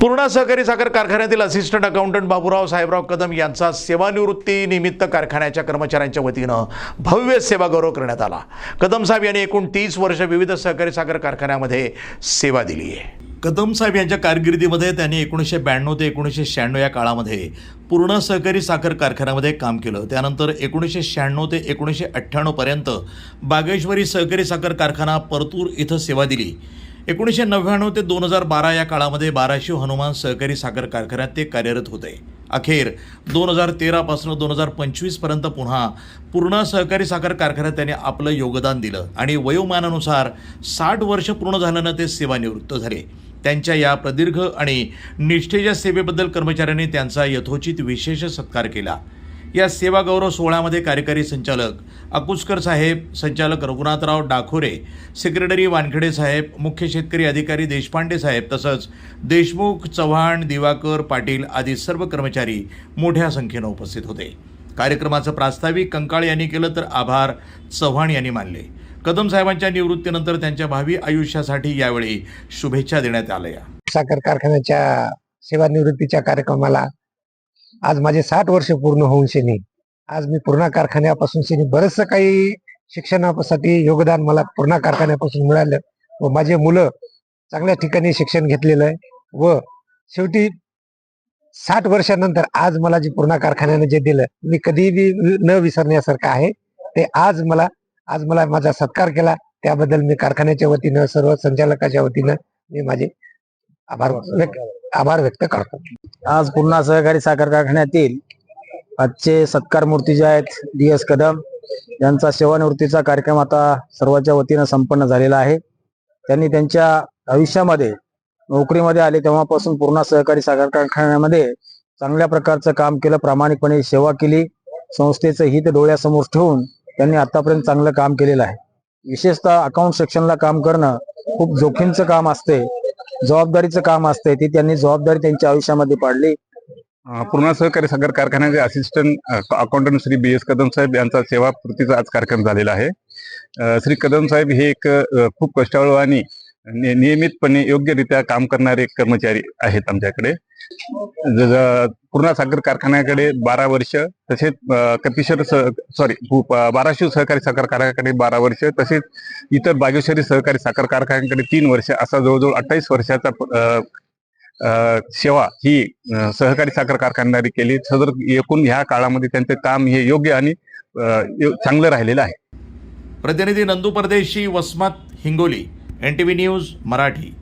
पूर्णा सहकारी साखर कारखान्यातील असिस्टंट अकाउंटंट बाबूराव साहेबराव कदम यांचा सेवानिवृत्ती निमित्त कारखान्याच्या कर्मचाऱ्यांच्या वतीनं भव्य सेवा गौरव करण्यात आला. कदम साहेब यांनी एकूण तीस वर्ष विविध सहकारी साखर कारखान्यामध्ये सेवा दिली आहे. कदम साहेब यांच्या कारकिर्दीमध्ये त्यांनी एकोणीसशे ब्याण्णव ते एकोणीसशे शहाण्णव या काळामध्ये पूर्ण सहकारी साखर कारखान्यामध्ये काम केलं. त्यानंतर एकोणीसशे शहाण्णव ते एकोणीसशे अठ्ठ्याण्णवपर्यंत बागेश्वरी सहकारी साखर कारखाना परतूर इथं सेवा दिली. एकोणीसशे नव्याण्णव ते दोन हजार बारा या काळामध्ये बाराशिव हनुमान सहकारी साखर कारखान्यात ते कार्यरत होते. अखेर दोन हजार तेरापासून दोन हजार पंचवीसपर्यंत पुन्हा पूर्ण सहकारी साखर कारखान्यात त्यांनी आपलं योगदान दिलं आणि वयोमानानुसार साठ वर्ष पूर्ण झाल्यानं ते सेवानिवृत्त झाले. त्यांच्या या प्रदीर्घ आणि निष्ठेच्या सेवेबद्दल कर्मचाऱ्यांनी त्यांचा यथोचित विशेष सत्कार केला. या सेवा गौरव सोहळ्यामध्ये कार्यकारी संचालक अकुस्कर साहेब संचालक रघुनाथराव डाखोरे सेक्रेटरी वानखेडे साहेब मुख्य शेतकरी अधिकारी देशपांडे साहेब तसंच देशमुख चव्हाण दिवाकर पाटील आदी सर्व कर्मचारी मोठ्या संख्येनं उपस्थित होते. कार्यक्रमाचं प्रास्ताविक कंकाळ यांनी केलं तर आभार चव्हाण यांनी मानले. कदम साहेबांच्या निवृत्तीनंतर त्यांच्या भावी आयुष्यासाठी यावेळी शुभेच्छा देण्यात आल्या. साखर कारखान्याच्या सेवानिवृत्तीच्या कार्यक्रमाला आज माझे साठ वर्ष पूर्ण होऊन शेनी. आज मी पूर्णा कारखान्यापासून शेनी. बरचसं काही शिक्षणासाठी योगदान मला पूर्णा कारखान्यापासून मिळालं व माझे मुलं चांगल्या ठिकाणी शिक्षण घेतलेलं आहे व शेवटी साठ वर्षानंतर आज मला जे पूर्णा कारखान्याने जे दिलं मी कधीही न विसरण्यासारखं आहे. ते आज मला आज मला माझा सत्कार केला. त्याबद्दल मी कारखान्याच्या वतीनं सर्व संचालकाच्या वतीनं मी माझे आभार व्यक्त आभार व्यक्त करतो. आज पूर्णा सहकारी साखर कारखान्यातील आजचे सत्कार मूर्ती जे आहेत डी एस कदम यांचा सेवानिवृत्तीचा कार्यक्रम आता सर्वांच्या वतीनं संपन्न झालेला आहे. त्यांनी त्यांच्या आयुष्यामध्ये नोकरीमध्ये आले तेव्हापासून पूर्ण सहकारी साखर कारखान्यामध्ये चांगल्या प्रकारचं काम केलं प्रामाणिकपणे सेवा केली. संस्थेचं हित डोळ्यासमोर ठेवून त्यांनी आतापर्यंत चांगलं काम केलेलं आहे. विशेषतः अकाउंट सेक्शनला काम करणं खूप जोखीमचं काम असते. जबाबदारीचं काम असतंय ती. त्यांनी जबाबदारी त्यांच्या आयुष्यामध्ये पाडली. पूर्ण पूर्णा सहकारी साखर कारखान्याचे assistant accountant Shri B S Kadam saheb यांचा सेवापूर्तीचा आज कार्यक्रम झालेला आहे. श्री कदम साहेब हे एक खूप कष्टाळू आणि नियमितपणे योग्यरित्या काम करणारे कर्मचारी आहेत आमच्याकडे. पूर्णा साखर कारखान्याकडे बारा वर्ष तसेच कतिशर कपिशर सॉरी बाराशिव सहकारी साखर कारखान्याकडे बारा वर्ष तसेच इतर बागेश्वरी सहकारी साखर कारखान्याकडे तीन वर्ष असा जवळजवळ अठ्ठावीस वर्षाचा सेवा ही सहकारी साखर कारखानदारी केली. सदर एकूण ह्या काळामध्ये त्यांचे काम हे योग्य आणि चांगलं राहिलेलं आहे. प्रतिनिधी Nandu Pardeshi Vasmat Hingoli N T V news Marathi.